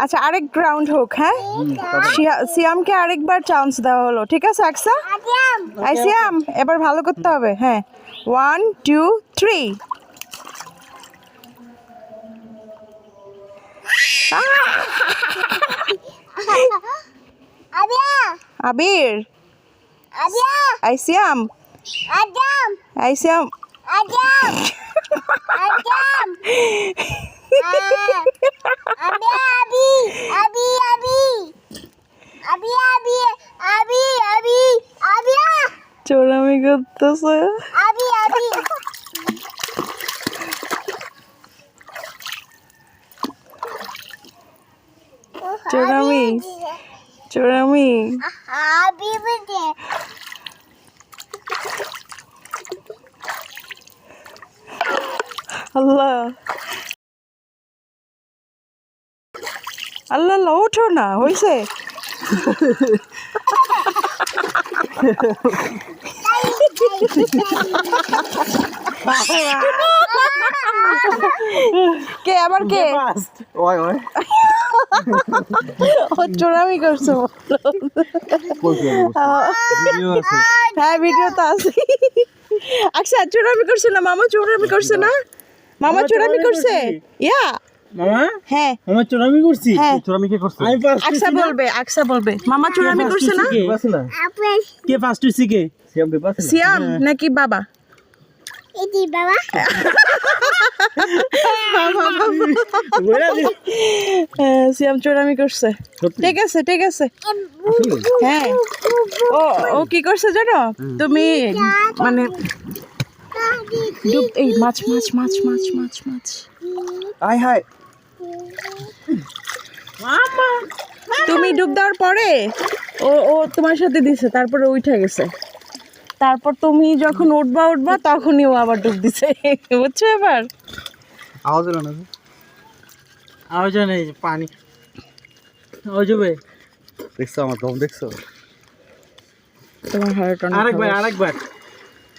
আচ্ছা আরেক রাউন্ড হোক হ্যাঁ? সিয়া- সিয়ামকে আরেকবার চান্স দেওয়া হলো ঠিক আছে আকসা? আই সিয়াম এবার ভালো করতে হবে হ্যাঁ। One two three Abir. I Siam. আই সিয়াম। Ah, Abi, Abi, Abia, চোরামি করতেছে. চোরামি চোরামি. আল্লাহ আল্লাহ আল্লাহ ওঠো না হয়েছে কে আবার কে? ওই ওই। ও চোরামি করছ হ্যাঁ ভিডিও তো আছে। আচ্ছা চোরামি করছে না? মামা চোরামি করছে না? মামা চোরামি করছে। ইয়া মামা? হ্যাঁ। আমার চোরামি করছি? হ্যাঁ। চোরামি কে করছে? আমি ফার্স্ট আকসা বলবে আকসা বলবে। মামা চোরামি করছে না? কে? ফার্স্ট হইছে কে সিয়াম কে না? সিয়াম নাকি বাবা. বইলা দি হ্যাঁ, সিয়াম চোরামি করছে। ঠিক আছে ঠিক আছে। হ্যাঁ। ও ও কি করছে জানো? তুমি মানে এই মাছ মাছ মাছ মাছ মাছ মাছ। আয় হায়। তুমি ডুব দেওয়ার পরে ও ও তোমার সাথে দিছে তারপরে উঠে গেছে। তারপর তুমি যখন উঠবা উঠবা তখনই ও আবার ডুব দিছে। বুঝছ এবার? আওয়াজ এলো না আওয়াজ নেই পানি। আওয়াজ দেখছ আমার দম দেখছ? তোমার হার্ট আরেকবার আরেকবার।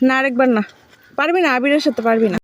না আরেকবার না। পারবি না আবিরের সাথে পারবি না।